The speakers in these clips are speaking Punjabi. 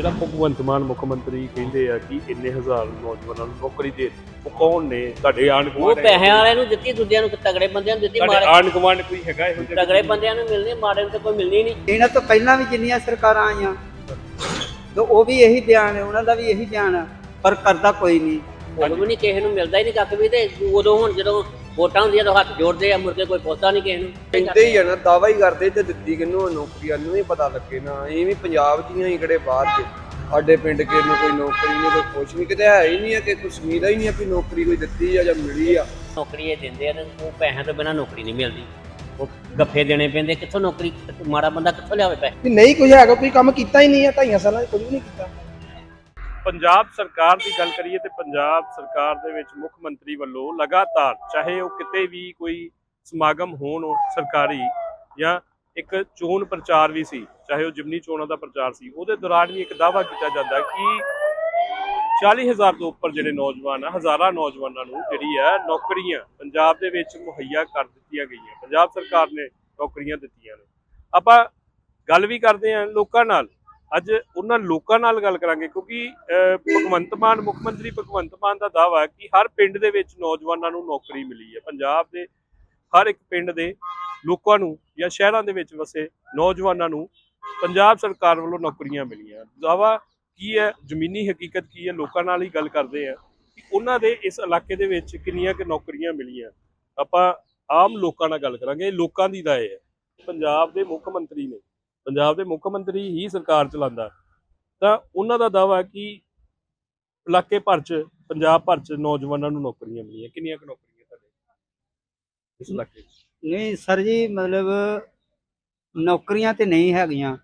ਜਿਹੜਾ ਭਗਵੰਤ ਮਾਨ ਮੁੱਖ ਮੰਤਰੀ ਕਹਿੰਦੇ ਆ ਕਿ ਇੰਨੇ ਹਜ਼ਾਰ ਨੌਜਵਾਨਾਂ ਨੂੰ ਨੌਕਰੀ ਦੇ। ਉਹ ਕੌਣ ਨੇ? ਤੁਹਾਡੇ ਆਣ ਉਹ ਗੁਆਂਢ ਪੈਸਿਆਂ ਵਾਲਿਆਂ ਨੂੰ ਦਿੱਤੀ ਦੂਜਿਆਂ ਨੂੰ ਤਗੜੇ ਬੰਦਿਆਂ ਨੂੰ ਦਿੱਤੀ ਤੁਹਾਡੇ ਮਾੜੇ ਆਣ ਗੁਆਂਢ ਕੋਈ ਹੈਗਾ ਇਹੋ ਜਿਹਾ? ਤਗੜੇ ਬੰਦਿਆਂ ਨੂੰ ਮਿਲਣੀ ਮਾੜੇ ਨੂੰ ਤਾਂ ਕੋਈ ਮਿਲਣੀ ਨਹੀਂ। ਇਹਨਾਂ ਤੋਂ ਪਹਿਲਾਂ ਵੀ ਜਿੰਨੀਆਂ ਸਰਕਾਰਾਂ ਆਈਆਂ ਤੇ ਉਹ ਵੀ ਇਹੀ ਬਿਆਨ ਹੈ ਉਹਨਾਂ ਦਾ ਵੀ ਇਹੀ ਬਿਆਨ ਹੈ ਪਰ ਕਰਦਾ ਕੋਈ ਨਹੀਂ। ਉਦੋਂ ਵੀ ਨਹੀਂ ਕਿਸੇ ਨੂੰ ਮਿਲਦਾ ਹੀ ਨਹੀਂ ਕੱਖ ਵੀ ਤੇ ਉਦੋਂ ਹੁਣ ਜਦੋਂ ਵੋਟਾਂ ਹੁੰਦੀਆਂ ਤਾਂ ਹੱਥ ਜੋੜਦੇ ਆ ਮੁੜ ਕੇ ਕੋਈ ਪੁੱਛਦਾ ਨਹੀਂ ਕਿਸੇ ਨੂੰ। ਕਹਿੰਦੇ ਹੀ ਆ ਨਾ ਦਾਵਾ ਹੀ ਕਰਦੇ ਤੇ ਦਿੱਤੀ ਕਿਨੂੰ ਨੌਕਰੀਆਂ ਨੂੰ ਹੀ ਪਤਾ ਲੱਗੇ ਨਾ ਇਹ ਵੀ ਪੰਜਾਬ ਦੀਆਂ ਹੀ ਕਿਹੜੇ ਬਾਹਰ ਦੇ ਸਾਡੇ ਪਿੰਡ ਕੇ ਨੂੰ ਕੋਈ ਨੌਕਰੀ ਨਹੀਂ ਕੋਈ ਕੁਛ ਨਹੀਂ ਕਿਤੇ ਹੈ ਹੀ ਨਹੀਂ ਹੈ ਕਿ ਕੁਛ ਉਮੀਦ ਹੀ ਨਹੀਂ ਹੈ ਵੀ ਨੌਕਰੀ ਕੋਈ ਦਿੱਤੀ ਆ ਜਾਂ ਮਿਲੀ ਆ। ਨੌਕਰੀ ਇਹ ਦਿੰਦੇ ਆ ਤੇ ਉਹ ਪੈਸਿਆਂ ਤੋਂ ਬਿਨਾਂ ਨੌਕਰੀ ਨਹੀਂ ਮਿਲਦੀ। ਉਹ ਗੱਫੇ ਦੇਣੇ ਪੈਂਦੇ ਕਿੱਥੋਂ ਨੌਕਰੀ ਮਾੜਾ ਬੰਦਾ ਕਿੱਥੋਂ ਲਿਆਵੇ ਪੈਸੇ? ਵੀ ਨਹੀਂ ਕੁਝ ਹੈਗਾ ਕੋਈ ਕੰਮ ਕੀਤਾ ਹੀ ਨਹੀਂ ਹੈ ਢਾਈਆਂ ਸਾਲਾਂ 'ਚ ਕੁਝ ਵੀ ਨਹੀਂ ਕੀਤਾ। ਪੰਜਾਬ ਸਰਕਾਰ ਦੀ ਗੱਲ ਕਰੀਏ ਤੇ ਪੰਜਾਬ ਸਰਕਾਰ ਦੇ ਵਿੱਚ ਮੁੱਖ ਮੰਤਰੀ ਵੱਲੋਂ ਲਗਾਤਾਰ ਚਾਹੇ ਉਹ ਕਿਤੇ ਵੀ ਕੋਈ ਸਮਾਗਮ ਹੋਣ ਸਰਕਾਰੀ ਜਾਂ ਇੱਕ ਚੋਣ ਪ੍ਰਚਾਰ ਵੀ ਸੀ, ਚਾਹੇ ਉਹ ਜਿਮਨੀ ਚੋਣਾਂ ਦਾ ਪ੍ਰਚਾਰ ਸੀ, ਉਹਦੇ ਦੌਰਾਨ ਵੀ ਇੱਕ ਦਾਅਵਾ ਕੀਤਾ ਜਾਂਦਾ ਕਿ 40000 ਤੋਂ ਉੱਪਰ ਜਿਹੜੇ ਨੌਜਵਾਨ ਆ, ਹਜ਼ਾਰਾਂ ਨੌਜਵਾਨਾਂ ਨੂੰ ਜਿਹੜੀ ਹੈ ਨੌਕਰੀਆਂ ਪੰਜਾਬ ਦੇ ਵਿੱਚ ਮੁਹੱਈਆ ਕਰ ਦਿੱਤੀਆਂ ਗਈਆਂ। ਪੰਜਾਬ ਸਰਕਾਰ ਨੇ ਨੌਕਰੀਆਂ ਦਿੱਤੀਆਂ ਨੇ। ਆਪਾਂ ਗੱਲ ਵੀ ਕਰਦੇ ਹਾਂ ਲੋਕਾਂ ਨਾਲ। ਅੱਜ ਉਹਨਾਂ ਲੋਕਾਂ ਨਾਲ ਗੱਲ ਕਰਾਂਗੇ, ਕਿਉਂਕਿ ਭਗਵੰਤ ਮਾਨ, ਮੁੱਖ ਮੰਤਰੀ ਭਗਵੰਤ ਮਾਨ ਦਾ ਦਾਅਵਾ ਹੈ ਕਿ ਹਰ ਪਿੰਡ ਦੇ ਵਿੱਚ ਨੌਜਵਾਨਾਂ ਨੂੰ ਨੌਕਰੀ ਮਿਲੀ ਹੈ। ਪੰਜਾਬ ਦੇ ਹਰ ਇੱਕ ਪਿੰਡ ਦੇ ਲੋਕਾਂ ਨੂੰ ਜਾਂ ਸ਼ਹਿਰਾਂ ਦੇ ਵਿੱਚ ਵਸੇ ਨੌਜਵਾਨਾਂ ਨੂੰ ਪੰਜਾਬ ਸਰਕਾਰ ਵੱਲੋਂ ਨੌਕਰੀਆਂ ਮਿਲੀਆਂ। ਦਾਅਵਾ ਕੀ ਹੈ, ਜ਼ਮੀਨੀ ਹਕੀਕਤ ਕੀ ਹੈ, ਲੋਕਾਂ ਨਾਲ ਹੀ ਗੱਲ ਕਰਦੇ ਆ ਕਿ ਉਹਨਾਂ ਦੇ ਇਸ ਇਲਾਕੇ ਦੇ ਵਿੱਚ ਕਿੰਨੀਆਂ ਕਿ ਨੌਕਰੀਆਂ ਮਿਲੀਆਂ। ਆਪਾਂ ਆਮ ਲੋਕਾਂ ਨਾਲ ਗੱਲ ਕਰਾਂਗੇ ਇਹ ਲੋਕਾਂ ਦੀ ਰਾਏ ਹੈ। ਪੰਜਾਬ ਦੇ ਮੁੱਖ ਮੰਤਰੀ ਨੇ ਪੰਜਾਬ ਦੇ ਮੁੱਖ ਮੰਤਰੀ ਹੀ ਸਰਕਾਰ ਚਲਾਉਂਦਾ ਤਾਂ ਉਹਨਾਂ ਦਾ ਦਾਵਾ ਕਿ ਇਲਾਕੇ ਭਰ ਚ ਪੰਜਾਬ ਭਰ ਚ ਨੌਜਵਾਨਾਂ ਨੂੰ ਨੌਕਰੀਆਂ ਮਿਲੀਆਂ। ਕਿੰਨੀਆਂ ਕੁ ਨੌਕਰੀਆਂ ਤੁਹਾਡੇ ਇਸ ਇਲਾਕੇ 'ਚ ਨਹੀਂ ਸਰ ਜੀ ਮਤਲਬ ਨੌਕਰੀਆਂ ਤੇ ਨਹੀਂ ਹੈਗੀਆਂ।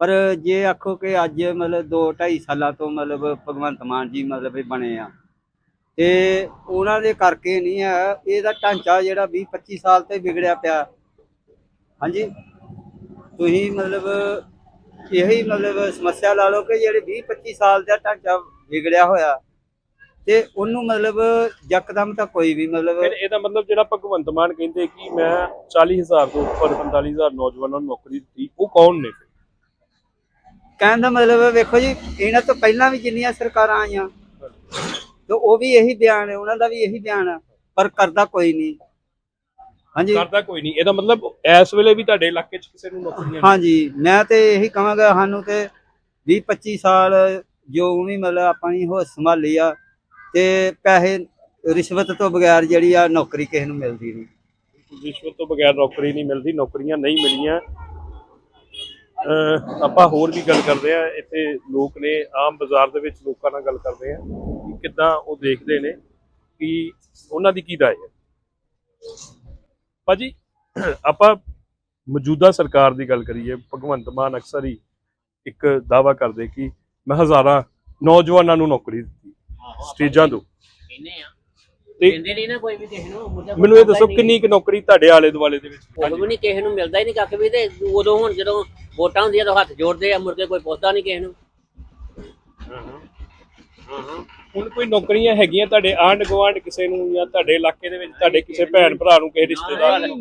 ਪਰ ਜੇ ਆਖੋ ਕਿ ਅੱਜ ਮਤਲਬ 2 2.5 ਸਾਲਾਂ ਤੋਂ ਮਤਲਬ ਭਗਵੰਤ ਮਾਨ ਜੀ ਮਤਲਬ ਇਹ ਬਣੇ ਆ। ਤੇ ਉਹਨਾਂ ਦੇ ਕਰਕੇ ਨਹੀਂ ਹੈ ਇਹਦਾ ਢਾਂਚਾ ਜਿਹੜਾ 20 25 ਸਾਲ ਤੇ ਵਿਗੜਿਆ ਪਿਆ। ਹਾਂਜੀ? ਤੁਸੀਂ ਮਤਲਬ ਇਹੀ ਮਤਲਬ ਸਮੱਸਿਆ ਲਾ ਲਓ ਕਿ ਜਿਹੜੇ 20 25 ਸਾਲ ਦਾ ਢਾਂਚਾ ਵਿਗੜਿਆ ਹੋਇਆ ਤੇ ਉਹਨੂੰ ਮਤਲਬ ਯਕਦਮ ਤਾਂ ਕੋਈ ਵੀ ਮਤਲਬ ਫਿਰ ਇਹਦਾ ਮਤਲਬ ਜਿਹੜਾ ਭਗਵੰਤ ਮਾਨ ਕਹਿੰਦੇ ਕਿ ਮੈਂ 40000 ਤੋਂ ਉੱਪਰ 45000 ਨੌਜਵਾਨਾਂ ਨੂੰ ਨੌਕਰੀ ਦਿੱਤੀ ਉਹ ਕੌਣ ਨੇ ਫਿਰ? ਕਹਿਣ ਦਾ ਮਤਲਬ ਵੇਖੋ ਜੀ ਇਹਨਾਂ ਤੋਂ ਪਹਿਲਾਂ ਵੀ ਜਿੰਨੀਆਂ ਸਰਕਾਰਾਂ ਆਈਆਂ ਤੇ ਉਹ ਵੀ ਇਹੀ ਬਿਆਨ ਹੈ ਉਹਨਾਂ ਦਾ ਵੀ ਇਹੀ ਬਿਆਨ ਹੈ ਪਰ ਕਰਦਾ ਕੋਈ ਨਹੀਂ ਹਾਂਜੀ। ਕਰਦਾ ਕੋਈ ਨਹੀਂ। ਇਹਦਾ ਮਤਲਬ ਇਸ ਵੇਲੇ ਵੀ ਤੁਹਾਡੇ ਇਲਾਕੇ 'ਚ ਕਿਸੇ ਨੂੰ ਨੌਕਰੀਆਂ ਨਹੀਂ ਹਾਂਜੀ ਮੈਂ ਤੇ ਇਹੀ ਕਹਾਂਗਾ ਸਾਨੂੰ ਤੇ 20 25 ਸਾਲ ਜੋ ਵੀ ਮਤਲਬ ਆਪਾਂ ਨੇ ਹੋ ਸੰਭਾਲੀ ਆ ਤੇ ਪੈਸੇ ਰਿਸ਼ਵਤ ਤੋਂ ਬਗੈਰ ਜਿਹੜੀ ਆ ਨੌਕਰੀ ਕਿਸੇ ਨੂੰ ਮਿਲਦੀ ਨਹੀਂ। ਰਿਸ਼ਵਤ ਤੋਂ ਬਗੈਰ ਨੌਕਰੀ ਨਹੀਂ ਮਿਲਦੀ ਨੌਕਰੀਆਂ ਨਹੀਂ ਮਿਲੀਆਂ। ਆਪਾਂ ਹੋਰ ਵੀ ਗੱਲ ਕਰਦੇ ਆ ਇੱਥੇ ਲੋਕ ਨੇ ਆਮ ਬਾਜ਼ਾਰ ਦੇ ਵਿੱਚ ਲੋਕਾਂ ਨਾਲ ਗੱਲ ਕਰਦੇ ਆ ਕਿ ਕਿੱਦਾਂ ਉਹ ਦੇਖਦੇ ਨੇ ਕਿ ਉਹਨਾਂ ਦੀ ਕੀ ਰਾਏ ਹੈ। ਭਾਜੀ ਆਪਾਂ ਮੌਜੂਦਾ ਸਰਕਾਰ ਦੀ ਗੱਲ ਕਰੀਏ ਭਗਵੰਤ ਮਾਨ ਅਕਸਰ ਹੀ ਇੱਕ ਦਾਵਾ ਕਰਦੇ ਕਿ ਮੈਂ ਹਜ਼ਾਰਾਂ ਨੌਜਵਾਨਾਂ ਨੂੰ ਨੌਕਰੀ ਦਿੱਤੀ ਸਟੇਜਾਂ ਤੋਂ। ਕਹਿੰਦੇ ਆ? ਤੇ ਦਿੰਦੇ ਨਹੀਂ ਨਾ ਕੋਈ ਵੀ ਕਿਸੇ ਨੂੰ ਮੁੜ ਕੇ ਮੈਨੂੰ ਇਹ ਦੱਸੋ। ਕਿੰਨੀ ਕੁ ਨੌਕਰੀ ਤੁਹਾਡੇ ਆਲੇ ਦੁਆਲੇ ਦੇ ਵਿੱਚ ਵੀ ਨਹੀਂ ਕਿਸੇ ਨੂੰ ਮਿਲਦਾ ਹੀ ਨਹੀਂ ਕੱਖ ਵੀ ਤੇ ਉਦੋਂ ਹੁਣ ਜਦੋਂ ਵੋਟਾਂ ਹੁੰਦੀਆਂ ਤਾਂ ਹੱਥ ਜੋੜਦੇ ਆ ਕੇ ਕੋਈ ਪੁੱਛਦਾ ਨਹੀਂ ਕਿਸੇ ਨੂੰ। ਹੁਣ ਕੋਈ ਨੌਕਰੀਆਂ ਹੈਗੀਆਂ ਤੁਹਾਡੇ ਆਂਢ ਗੁਆਂਢ ਕਿਸੇ ਨੂੰ ਜਾਂ ਤੁਹਾਡੇ ਇਲਾਕੇ ਦੇ ਵਿੱਚ ਤੁਹਾਡੇ ਕਿਸੇ ਭੈਣ ਭਰਾ ਨੂੰ ਕਿਸੇ ਰਿਸ਼ਤੇਦਾਰ ਨੂੰ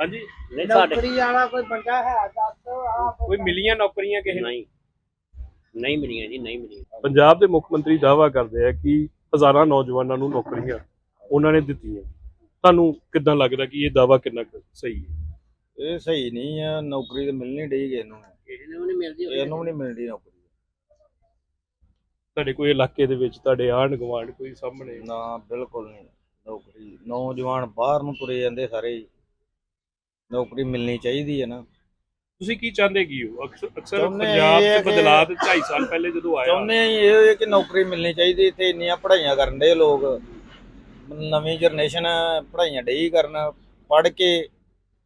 ਹਾਂਜੀ? ਨਹੀਂ ਸਾਡੇ ਨੌਕਰੀ ਵਾਲਾ ਕੋਈ ਬੰਦਾ ਹੈ ਦੱਸ ਆ ਕੋਈ ਮਿਲੀਆਂ ਨੌਕਰੀਆਂ ਕਿਸੇ ਨੂੰ? ਨਹੀਂ। ਨਹੀਂ ਮਿਲੀਆਂ ਜੀ ਨਹੀਂ ਮਿਲੀਆਂ। ਪੰਜਾਬ ਦੇ ਮੁੱਖ ਮੰਤਰੀ ਦਾਅਵਾ ਕਰਦੇ ਆ ਕਿ ਹਜ਼ਾਰਾਂ ਨੌਜਵਾਨਾਂ ਨੂੰ ਨੌਕਰੀਆਂ ਉਹਨਾਂ ਨੇ ਦਿੱਤੀਆਂ। ਤੁਹਾਨੂੰ ਕਿੱਦਾਂ ਲੱਗਦਾ ਕਿ ਇਹ ਦਾਅਵਾ ਕਿੰਨਾ ਕੁ ਸਹੀ ਹੈ? ਇਹ ਸਹੀ ਨਹੀਂ ਆ ਨੌਕਰੀ ਤਾਂ ਮਿਲਣੀ ਡਈ ਕਿਸੇ ਨੂੰ। ਕਿਸੇ ਨੂੰ ਨਹੀਂ ਮਿਲਦੀ ਇਹਨੂੰ ਵੀ ਨਹੀਂ ਮਿਲਦੀ ਨੌਕਰੀ। ਤੁਹਾਡੇ ਕੋਈ ਇਲਾਕੇ ਦੇ ਵਿੱਚ ਤੁਹਾਡੇ ਆਂਢ ਗੁਆਂਢ ਕੋਈ ਸਾਹਮਣੇ? ਨਾ ਬਿਲਕੁਲ ਨਹੀਂ। ਨੌਕਰੀ ਨੌਜਵਾਨ ਬਾਹਰ ਨੂੰ ਤੁਰੇ ਜਾਂਦੇ ਸਾਰੇ ਹੀ। ਨੌਕਰੀ ਮਿਲਣੀ ਚਾਹੀਦੀ ਹੈ ਨਾ। ਤੁਸੀਂ ਕੀ ਚਾਹੁੰਦੇ ਕੀ ਹੋ? ਅਕਸਰ ਅਕਸਰ ਚਾਹੁੰਦੇ ਪੰਜਾਬ ਇਹ ਹੈ ਦੇ ਕਿ- ਬਦਲਾਅ ਤੇ 2.5 ਸਾਲ ਪਹਿਲੇ ਜਦੋਂ ਆਇਆ ਚਾਹੁੰਦੇ ਆ ਇਹ ਹੈ ਕਿ ਨੌਕਰੀ ਮਿਲਣੀ ਚਾਹੀਦੀ ਇੱਥੇ ਇੰਨੀਆਂ ਪੜ੍ਹਾਈਆਂ ਕਰਨ ਦੇ ਲੋਕ। ਨਵੀਂ ਜਨਰੇਸ਼ਨ ਪੜ੍ਹਾਈਆਂ ਡਈ ਕਰਨ। ਪੜ੍ਹ ਕੇ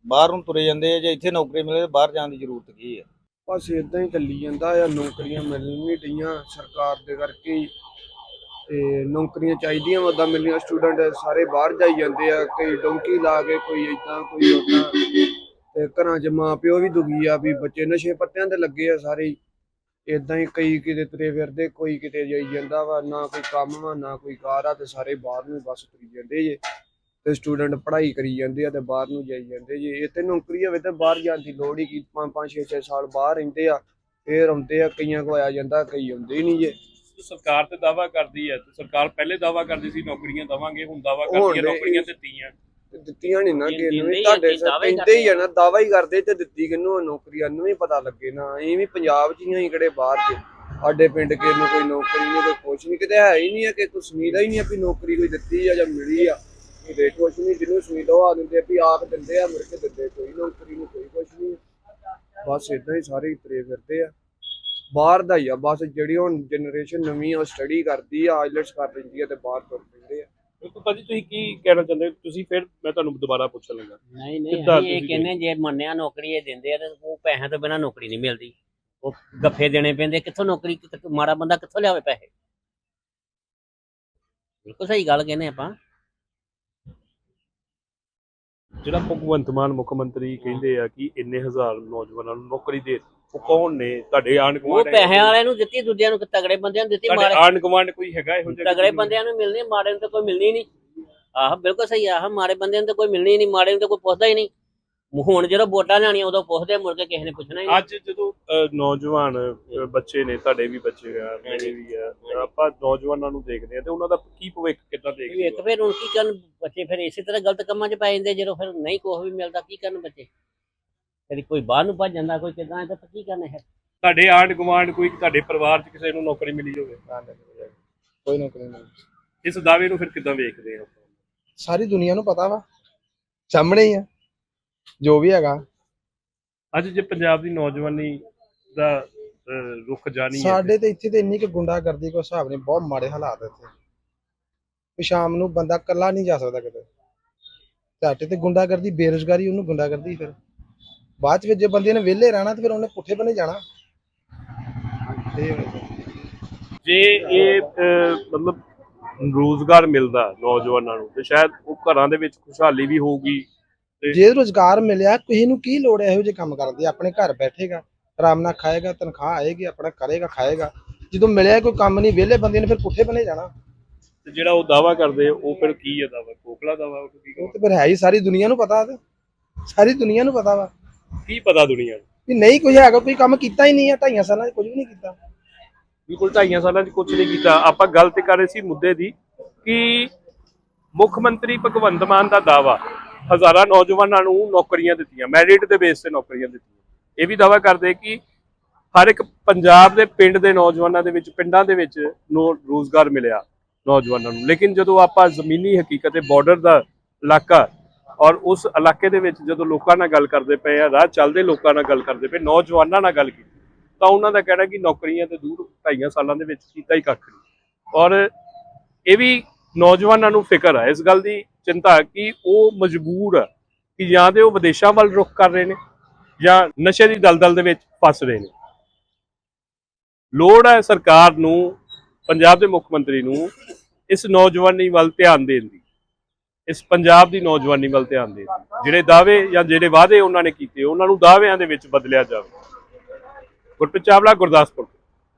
ਬਾਹਰ ਨੂੰ ਤੁਰੇ ਜਾਂਦੇ ਆ ਜੇ ਇੱਥੇ ਨੌਕਰੀ ਮਿਲੇ ਤਾਂ ਬਾਹਰ ਜਾਣ ਦੀ ਜ਼ਰੂਰਤ ਕੀ ਹੈ? ਬਸ ਇਦਾਂ ਹੀ ਚੱਲੀ ਜਾਂਦਾ ਆ, ਨੌਕਰੀਆਂ ਮਿਲ ਨਹੀਂ ਡਈਆਂ ਸਰਕਾਰ ਦੇ ਕਰਕੇ ਹੀ। ਤੇ ਨੌਕਰੀਆਂ ਚਾਹੀਦੀਆਂ ਉਦਾਂ ਮਿਲਣੀਆਂ ਸਟੂਡੈਂਟ ਸਾਰੇ ਬਾਹਰ ਜਾਈ ਜਾਂਦੇ ਆ, ਕਈ ਡੋਂਕੀ ਲਾ ਕੇ, ਕੋਈ ਇਦਾਂ ਕੋਈ ਉਦਾਂ ਤੇ ਘਰਾਂ 'ਚ ਮਾਂ ਪਿਓ ਵੀ ਦੁਖੀ ਆ ਵੀ ਬੱਚੇ ਨਸ਼ੇ ਪੱਤਿਆਂ ਤੇ ਲੱਗੇ ਆ ਸਾਰੇ ਇਦਾਂ ਹੀ ਕਈ ਕਿਤੇ ਤੁਰੇ ਫਿਰਦੇ, ਕੋਈ ਕਿਤੇ ਜਾਈ ਜਾਂਦਾ ਵਾ, ਨਾ ਕੋਈ ਕੰਮ ਵਾ, ਨਾ ਕੋਈ ਕਾਰ ਆ ਤੇ ਸਾਰੇ ਬਾਹਰ ਨੂੰ ਬਸ ਤੁਰੀ ਜਾਂਦੇ ਜੇ। ਤੇ ਸਟੂਡੈਂਟ ਪੜ੍ਹਾਈ ਕਰੀ ਜਾਂਦੇ ਆ ਤੇ ਬਾਹਰ ਨੂੰ ਜਾਈ ਜਾਂਦੇ ਜੇ ਇੱਥੇ ਨੌਕਰੀ ਹੋਵੇ ਤੇ ਬਾਹਰ ਜਾਣ ਦੀ ਲੋੜ ਹੀ ਕੀ? 5 5 6 6 ਸਾਲ ਬਾਹਰ ਰਹਿੰਦੇ ਆ ਫੇਰ ਆਉਂਦੇ ਆ ਕਈਆਂ ਕੋ ਆਇਆ ਜਾਂਦਾ ਕਈ ਆਉਂਦੇ ਨਹੀਂ ਜੇ। ਸਰਕਾਰ ਤੇ ਦਾਵਾ ਕਰਦੀ ਹੈ ਤੇ ਸਰਕਾਰ ਪਹਿਲੇ ਦਾਵਾ ਕਰਦੀ ਸੀ ਨੌਕਰੀਆਂ ਦਵਾਂਗੇ ਹੁਣ ਦਾਵਾ ਕਰਦੀ ਹੈ ਨੌਕਰੀਆਂ ਦਿੱਤੀਆਂ। ਤੇ ਦਿੱਤੀਆਂ ਨਹੀਂ ਨਾ ਦਿੰ- ਕਿਸੇ ਨੂੰ ਤੁਹਾਡੇ ਆ, ਕਹਿੰਦੇ ਹੀ ਆ ਕਰਦੇ ਨਾ ਦਾਵਾ ਹੀ ਕਰਦੇ ਤੇ ਦਿੱਤੀ ਕਿਨੂੰ ਆ ਨੌਕਰੀਆਂ ਨੂੰ ਵੀ ਪਤਾ ਲੱਗੇ ਨਾ। ਇਹ ਵੀ ਪੰਜਾਬ 'ਚ ਹੀ ਆ, ਕਿਹੜੇ ਬਾਹਰ ਦੇ ਸਾਡੇ ਪਿੰਡ ਕਿਸੇ ਨੂੰ ਕੋਈ ਨੌਕਰੀ ਨਹੀਂ ਕੋਈ ਕੁਛ ਨਹੀਂ ਕਿਤੇ ਹੈ ਹੀ ਨਹੀਂ ਆ ਕਿ ਕੋਈ ਸੁਮੀਦਾ ਹੀ ਨਹੀਂ ਆ ਵੀ ਨੌਕਰੀ ਕੋਈ ਦਿੱਤੀ ਆ ਜਾਂ ਮਿਲੀ ਆ। ਕਿਤੇ ਕੁਛ ਨਹੀਂ ਜਿਹਨੂੰ ਉਹ ਆ ਦਿੰਦੇ ਵੀ ਆਪ ਦਿੰਦੇ ਆ ਮੁੜ ਕੇ ਦਿੰਦੇ ਕੋਈ ਨੌਕਰੀ ਨਹੀਂ ਕੋਈ ਕੁਛ ਨਹੀਂ ਬਸ ਇਦਾਂ ਹੀ ਸਾਰੇ ਹੀ ਤੁਰੇ ਫਿਰਦੇ ਆ। ਬਾਹਰ ਦਾ ਹੀ ਆ ਬਸ ਜਿਹੜੀ ਹੁਣ ਜਨਰੇਸ਼ਨ ਨਵੀਂ ਆ ਸਟੱਡੀ ਕਰਦੀ ਆ ਆਈਲਟਸ ਕਰ ਲੈਂਦੀ ਆ ਤੇ ਬਾਹਰ ਤੁਰ ਪੈਂਦੇ ਆ। ਬਿਲਕੁਲ ਭਾਜੀ ਤੁਸੀਂ ਕੀ ਕਹਿਣਾ ਚਾਹੁੰਦੇ ਹੋ? ਤੁਸੀਂ ਫਿਰ ਮੈਂ ਤੁਹਾਨੂੰ ਦੁਬਾਰਾ ਪੁੱਛਣ ਲੱਗਾ। ਨਹੀਂ ਨਹੀਂ ਕਿੱਦਾਂ ਅਸੀਂ ਇਹ ਤੁਸੀਂ ਕਹਿੰਦੇ ਜੇ ਮੰਨਿਆ ਨੌਕਰੀ ਇਹ ਦਿੰਦੇ ਆ ਤੇ ਉਹ ਪੈਸਿਆਂ ਤੋਂ ਬਿਨਾਂ ਨੌਕਰੀ ਨਹੀਂ ਮਿਲਦੀ। ਉਹ ਗੱਫੇ ਦੇਣੇ ਪੈਂਦੇ ਕਿੱਥੋਂ ਨੌਕਰੀ ਕਿੱਥੋਂ- ਮਾੜਾ ਬੰਦਾ ਕਿੱਥੋਂ ਲਿਆਵੇ ਪੈਸੇ? ਬਿਲਕੁਲ ਸਹੀ ਗੱਲ ਕਹਿੰਦੇ ਆਪਾਂ। ਜਿਹੜਾ ਭਗਵੰਤ ਮਾਨ ਮੁੱਖ ਮੰਤਰੀ ਕਹਿੰਦੇ ਆ ਕਿ ਇੰਨੇ ਹਜ਼ਾਰ ਨੌਜਵਾਨਾਂ ਨੂੰ ਨੌਕਰੀ ਦੇ ਉਹ ਕੌਣ ਨੇ? ਤੁਹਾਡੇ ਆਂਢ ਉਹ ਗੁਆਂਢ ਪੈਸਿਆਂ ਵਾਲਿਆਂ ਨੂੰ ਦਿੱਤੀ ਦੂਜਿਆਂ ਨੂੰ ਤਗੜੇ ਬੰਦਿਆਂ ਨੂੰ ਦਿੱਤੀ ਤੁਹਾਡੇ ਮਾੜੇ ਆਂਢ ਗੁਆਂਢ ਕੋਈ ਹੈਗਾ ਇਹੋ ਜਿਹਾ? ਤਗੜੇ ਬੰਦਿਆਂ ਨੂੰ ਮਿਲਣੀ ਮਾੜੇ ਨੂੰ ਤਾਂ ਕੋਈ ਮਿਲਣੀ ਨਹੀਂ। ਆਹ ਬਿਲਕੁਲ ਸਹੀ ਆਹ ਮਾੜੇ ਬੰਦਿਆਂ ਨੂੰ ਤਾਂ ਕੋਈ ਮਿਲਣੀ ਨਹੀਂ ਮਾੜੇ ਨੂੰ ਤਾਂ ਕੋਈ ਪੁੱਛਦਾ ਹੀ ਨਹੀਂ। ਹੁਣ ਜਦੋਂ ਵੋਟਾਂ ਲੈਣੀਆਂ ਉਦੋਂ ਪੁੱਛਦੇ ਮੁੜ ਕੇ ਕਿਸੇ ਨੇ ਪੁੱਛਣਾ ਹੀ ਨਹੀਂ। ਅੱਜ ਜਦੋਂ ਅਹ, ਨੌਜਵਾਨ ਅਹ, ਬੱਚੇ ਨੇ ਤੁਹਾਡੇ ਵੀ ਬੱਚੇ ਆ ਮੇਰੇ ਵੀ ਆ ਆਪਾਂ ਨੌਜਵਾਨਾਂ ਨੂੰ ਦੇਖਦੇ ਆ ਤੇ ਉਹਨਾਂ ਦਾ ਕੀ ਭਵਿੱਖ ਕਿੱਦਾਂ ਵੀ ਦੇਖਦੇ ਇੱਕ ਫਿਰ ਹੁਣ ਕੀ ਕਰਨ ਬੱਚੇ? ਫਿਰ ਇਸੇ ਤਰ੍ਹਾਂ ਗਲਤ ਕੰਮਾਂ 'ਚ ਪੈ ਜਾਂਦੇ ਜਦੋਂ ਫਿਰ ਨਹੀਂ ਕੁਛ ਵੀ ਮਿਲਦਾ ਕੀ ਕਰਨ ਬੱਚੇ? ਕਦੀ ਕੋਈ ਬਾਹਰ ਨੂੰ ਭੱਜ ਜਾਂਦਾ ਕੋਈ ਕਿਦਾਂ ਤਾਂ ਕੀ ਕਰਨਾ ਹੈ ਤੁਹਾਡੇ ਆਂਢ ਗੁਆਂਢ ਕੋਈ ਤੁਹਾਡੇ ਪਰਿਵਾਰ 'ਚ ਕਿਸੇ ਨੂੰ ਨੌਕਰੀ ਮਿਲੀ ਹੋਵੇ? ਕੋਈ ਨੌਕਰੀ ਨਹੀਂ ਇਸ ਦਾਅਵੇ ਨੂੰ ਫਿਰ ਕਿੱਦਾਂ ਵੇਖਦੇ ਆ ਸਾਰੀ ਦੁਨੀਆ ਨੂੰ ਪਤਾ ਵਾ ਸਾਹਮਣੇ ਹੀ ਆ। ਜੋ ਵੀ ਹੈਗਾ। ਅੱਜ ਜੇ ਪੰਜਾਬ ਦੀ ਨੌਜਵਾਨੀ ਦਾ ਅਹ, ਰੁਖ ਜਾਣੀ ਹੈ ਸਾਡੇ ਤੇ ਇੱਥੇ ਤੇ ਇੰਨੀ ਕਿ ਗੁੰਡਾਗਰਦੀ ਕੋਈ ਹਿਸਾਬ ਨਹੀਂ ਬਹੁਤ ਮਾੜੇ ਹਾਲਾਤ ਇੱਥੇ। ਵੀ ਸ਼ਾਮ ਨੂੰ ਬੰਦਾ ਇਕੱਲਾ ਨਹੀਂ ਜਾ ਸਕਦਾ ਕਿਤੇ। ਝਾਟੇ ਤੇ ਗੁੰਡਾਗਰਦੀ ਬੇਰੁਜ਼ਗਾਰੀ ਉਹਨੂੰ ਗੁੰਡਾਗਰਦੀ ਫਿਰ। ਬਾਅਦ ਚ ਫਿਰ ਜੇ ਬੰਦੇ ਨੇ ਵਿਹਲੇ ਰਹਿਣਾ ਤੇ ਫਿਰ ਉਹਨੇ ਪੁੱਠੇ ਬਣੇ ਜਾਣਾ। ਇਹ। ਜੇ ਇਹ ਅਹ, ਮਤਲਬ ਰੋਜ਼ਗਾਰ ਮਿਲਦਾ ਨੌਜਵਾਨਾਂ ਨੂੰ ਤੇ ਸ਼ਾਇਦ ਉਹ ਘਰਾਂ ਦੇ ਵਿੱਚ ਖੁਸ਼ਹਾਲੀ ਵੀ ਹੋਊਗੀ। ਜੇ। ਰੋਜ਼ਗਾਰ ਮਿਲਿਆ ਕਿਸੇ ਨੂੰ ਕੀ ਲੋੜ ਹੈ ਇਹੋ ਜਿਹੇ ਕੰਮ ਕਰਨ ਦੀ? ਆਪਣੇ ਘਰ ਬੈਠੇਗਾ ਆਰਾਮ ਨਾਲ ਖਾਏਗਾ ਤਨਖਾਹ ਆਏਗੀ ਆਪਣਾ ਕਰੇਗਾ ਖਾਏਗਾ। ਜਦੋਂ ਮਿਲਿਆ ਕੋਈ ਕੰਮ ਨਹੀਂ ਵਿਹਲੇ ਬੰਦੇ ਨੇ ਫਿਰ ਪੁੱਠੇ ਬਣੇ ਜਾਣਾ। ਤੇ ਜਿਹੜਾ ਉਹ ਦਾਵਾ ਕਰਦੇ ਉਹ ਫਿਰ ਕੀ ਹੈ ਦਾਵਾ ਕੋਕਲਾ ਦਾਵਾ ਉਹ ਕੀ ਉਹ ਤੇ ਫਿਰ ਹੈ ਹੀ ਸਾਰੀ ਦੁਨੀਆ ਨੂੰ ਪਤਾ ਤੇ। ਸਾਰੀ ਦੁਨੀਆ ਨੂੰ ਪਤਾ ਵਾ। ਕੀ ਪਤਾ ਦੁਨੀਆ ਨੂੰ? ਵੀ ਨਹੀਂ ਕੁਝ ਹੈਗਾ ਕੋਈ ਕੰਮ ਕੀਤਾ ਹੀ ਨਹੀਂ ਹੈ ਢਾਈਆਂ ਸਾਲਾਂ 'ਚ ਕੁਝ ਵੀ ਨਹੀਂ ਕੀਤਾ। ਬਿਲਕੁਲ ਢਾਈਆਂ ਸਾਲਾਂ 'ਚ ਕੁਝ ਨਹੀਂ ਕੀਤਾ। ਆਪਾਂ ਗੱਲ ਤੇ ਕਰ ਰਹੇ ਸੀ ਮੁੱਦੇ ਦੀ ਕਿ ਮੁੱਖ ਮੰਤਰੀ ਭਗਵੰਤ ਮਾਨ ਦਾ ਦਾਵਾ ਹਜ਼ਾਰਾਂ ਨੌਜਵਾਨਾਂ ਨੂੰ ਨੌਕਰੀਆਂ ਦਿੱਤੀਆਂ ਮੈਰਿਟ ਦੇ ਬੇਸ ਤੇ ਨੌਕਰੀਆਂ ਦਿੱਤੀਆਂ। ਇਹ ਵੀ ਦਾਵਾ ਕਰਦੇ ਕਿ ਹਰ ਇੱਕ ਪੰਜਾਬ ਦੇ ਪਿੰਡ ਦੇ ਨੌਜਵਾਨਾਂ ਦੇ ਵਿੱਚ, ਪਿੰਡਾਂ ਦੇ ਵਿੱਚ ਨੋ ਰੋਜ਼ਗਾਰ ਮਿਲਿਆ ਨੌਜਵਾਨਾਂ ਨੂੰ। ਲੇਕਿਨ ਜਦੋਂ ਆਪਾਂ ਜ਼ਮੀਨੀ ਹਕੀਕਤ ਤੇ ਬਾਰਡਰ ਦਾ ਇਲਾਕਾ ਔਰ ਉਸ ਇਲਾਕੇ ਦੇ ਵਿੱਚ ਜਦੋਂ ਲੋਕਾਂ ਨਾਲ ਗੱਲ ਕਰਦੇ ਪਏ ਆ, ਰਾਹ ਚੱਲਦੇ ਲੋਕਾਂ ਨਾਲ ਗੱਲ ਕਰਦੇ ਪਏ, ਨੌਜਵਾਨਾਂ ਨਾਲ ਗੱਲ ਕੀਤੀ, ਤਾਂ ਉਹਨਾਂ ਦਾ ਕਹਿਣਾ ਕਿ ਨੌਕਰੀਆਂ ਤੇ ਦੂਰ ਢਾਈਆਂ ਸਾਲਾਂ ਦੇ ਵਿੱਚ ਕੀਤਾ ਹੀ ਕੱਖ ਨਹੀਂ। ਔਰ ਇਹ ਵੀ ਨੌਜਵਾਨਾਂ ਨੂੰ ਫਿਕਰ ਹੈ ਇਸ ਗੱਲ ਦੀ ਚਿੰਤਾ ਕਿ ਉਹ ਮਜਬੂਰ ਆ ਕਿ ਜਾਂ ਤੇ ਉਹ ਵਿਦੇਸ਼ਾਂ ਵੱਲ ਰੁਖ ਕਰ ਰਹੇ ਨੇ ਜਾਂ ਨਸ਼ੇ ਦੀ ਦਲਦਲ ਦੇ ਵਿੱਚ ਫਸ ਰਹੇ ਨੇ। ਲੋੜ ਹੈ ਸਰਕਾਰ ਨੂੰ, ਪੰਜਾਬ ਦੇ ਮੁੱਖ ਮੰਤਰੀ ਨੂੰ ਇਸ ਨੌਜਵਾਨੀ ਵੱਲ ਧਿਆਨ ਦੇਣ ਦੀ, ਇਸ ਪੰਜਾਬ ਦੀ ਨੌਜਵਾਨੀ ਵੱਲ ਧਿਆਨ ਦੇਣ ਦੀ। ਜਿਹੜੇ ਦਾਅਵੇ ਜਾਂ ਜਿਹੜੇ ਵਾਅਦੇ ਉਹਨਾਂ ਨੇ ਕੀਤੇ, ਉਹਨਾਂ ਨੂੰ ਦਾਅਵਿਆਂ ਦੇ ਵਿੱਚ ਬਦਲਿਆ ਜਾਵੇ। ਗੁਰਪ੍ਰੀਤ ਚਾਵਲਾ, ਗੁਰਦਾਸਪੁਰ।